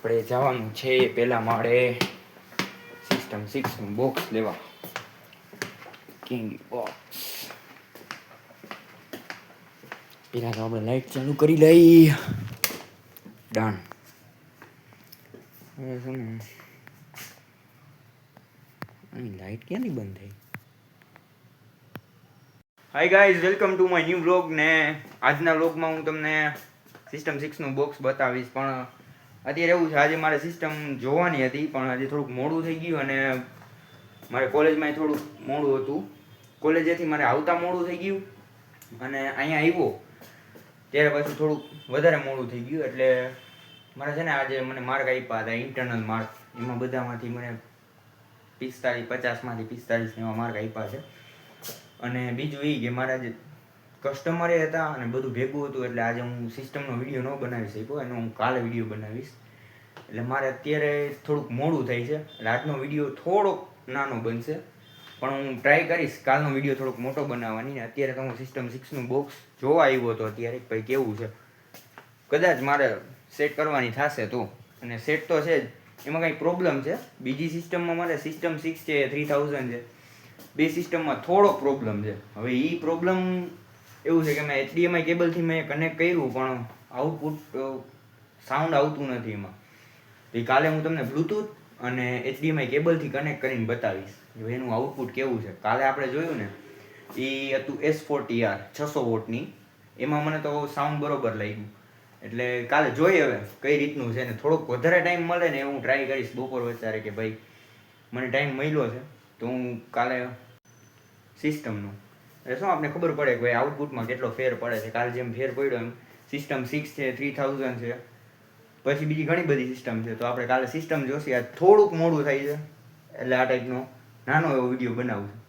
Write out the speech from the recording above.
આપણે જવાનું છે. પહેલા માળે સિસ્ટમ સિક્સ બોક્સ લેવા. કિંગ બોક્સ પેલા તો આપણે લાઈટ ચાલુ કરી લઈ. ડન હવે લાઈટ ક્યાંથી બંધ થઈ? Hi guys welcome to my new blog ને આજના બ્લોગમાં હું તમને સિસ્ટમ સિક્સનું બોક્સ બતાવીશ, પણ અત્યારે એવું છે, આજે મારે સિસ્ટમ જોવાની હતી, પણ આજે થોડુંક મોડું થઈ ગયું અને મારે કોલેજમાં થોડુંક મોડું હતું. કોલેજેથી મારે આવતા મોડું થઈ ગયું અને અહીંયા આવ્યો. ત્યારે પછી થોડુંક વધારે મોડું થઈ ગયું, એટલે મારે છે ને આજે મને માર્ક આપ્યા હતા ઇન્ટરનલ માર્ક એમાં બધામાંથી મને પિસ્તાલીસ, પચાસમાંથી પિસ્તાલીસ એવા માર્ક આપ્યા છે. અને બીજું એ કે મારા જે કસ્ટમરે હતા અને બધું ભેગું હતું એટલે આજે હું સિસ્ટમનો વીડિયો ન બનાવી શક્યો, એનો હું કાલે વીડિયો બનાવીશ. એટલે મારે અત્યારે થોડુંક મોડું થાય છે. એટલે આજનો વીડિયો થોડોક નાનો બનશે. પણ હું ટ્રાય કરીશ. કાલનો વીડિયો થોડોક મોટો બનાવવાની. ને અત્યારે તો હું સિસ્ટમ સિક્સનું બોક્સ જોવા આવ્યો હતો અત્યારે ભાઈ કેવું છે? કદાચ મારે સેટ કરવાની થશે તો. અને સેટ તો છે જ. એમાં કંઈ પ્રોબ્લેમ છે? બીજી સિસ્ટમમાં મારે સિસ્ટમ સિક્સ છે થ્રી થાઉઝન્ડ છે. બે સિસ્ટમમાં થોડો પ્રોબ્લેમ છે. હવે એ પ્રોબ્લેમ એવું છે કે મેં એચડીએમઆઈ કેબલથી મેં કનેક્ટ કર્યું, પણ આઉટપુટ સાઉન્ડ આવતું નથી એમાં. તો કાલે હું તમને બ્લૂટૂથ અને એચડીએમઆઈ કેબલથી કનેક્ટ કરીને બતાવીશ એનું આઉટપુટ કેવું છે. કાલે આપણે જોયું ને એ હતું એસ ફોર્ટી આર છસો વોટની. એમાં મને તો સાઉન્ડ બરોબર લાગ્યું. એટલે કાલે જોઈએ હવે કઈ રીતનું છે ને, થોડોક વધારે ટાઈમ મળે ને હું ટ્રાય કરીશ બપોર વચ્ચે કે ભાઈ, મને ટાઈમ મળ્યો છે, તો હું કાલે સિસ્ટમનું એટલે શું આપણે ખબર પડે કે ભાઈ આઉટપુટમાં કેટલો ફેર પડે છે? કાલે જેમ ફેર પડ્યો એમ સિસ્ટમ સિક્સ છે થ્રી થાઉઝન્ડ છે. પછી બીજી ઘણી બધી સિસ્ટમ છે. તો આપણે કાલે સિસ્ટમ જોશે. આ થોડુંક મોડું થાય છે. એટલે આ ટાઈપનો નાનો એવો વીડિયો બનાવું